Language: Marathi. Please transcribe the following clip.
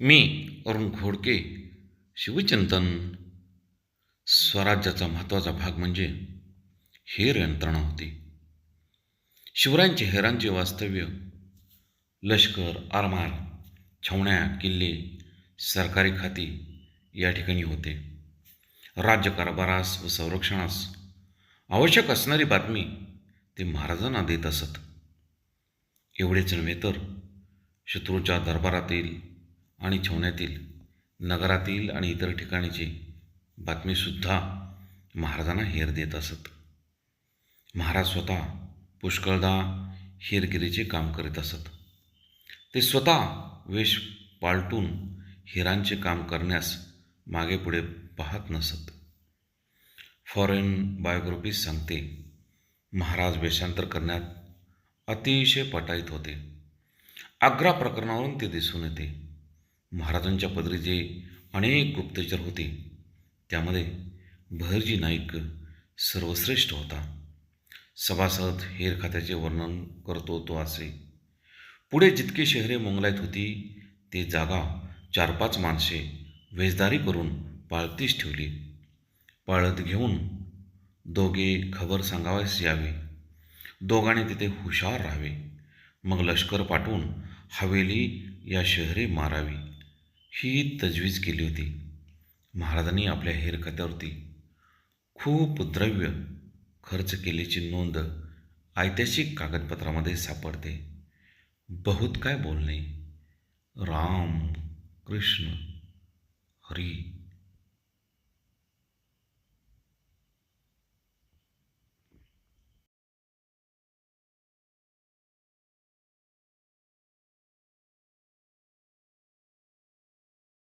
मी अरुण खोडके शिवचिंतन स्वराज्याचा महत्त्वाचा भाग म्हणजे हेर यंत्रणा होती. शिवरायांचे हेरांचे वास्तव्य लष्कर आरमार छावण्या किल्ले सरकारी खाती या ठिकाणी होते. राज्यकारभारास व संरक्षणास आवश्यक असणारी बातमी ते महाराजांना देत असत. एवढेच नव्हे तर शत्रूच्या दरबारातील आणि छवण्यातील नगरातील आणि इतर ठिकाणीची बातमीसुद्धा महाराजांना हेर देत असत. महाराज स्वतः पुष्कळदा हेरगिरीचे काम करीत असत. ते स्वतः वेश पालटून हिरांचे काम करण्यास मागे पुढे पाहत नसत. फॉरेन बायोग्राफी सांगते महाराज वेषांतर करण्यात अतिशय पटाईत होते. आग्रा प्रकरणावरून ते दिसून येते. महाराजांच्या पदरी जे अनेक गुप्तचर होते त्यामध्ये भैरजी नाईक सर्वश्रेष्ठ होता. सभासद हेर खात्याचे वर्णन करतो तो असे. पुढे जितकी शहरे मोंगलायत होती ते जागा चार पाच माणसे वेजदारी करून पाळतीस ठेवली. पाळत घेऊन दोघे खबर सांगावयास यावे. दोघांनी तिथे हुशार राहावे. मग लष्कर पाठवून हवेली या शहरे मारावी. ही तजवीज केली होती. महाराजांनी आपल्या हेर खात्यावरती खूप द्रव्य खर्च केल्याची नोंद ऐतिहासिक कागदपत्रामध्ये सापडते. बहुत काय बोलणे. राम कृष्ण हरी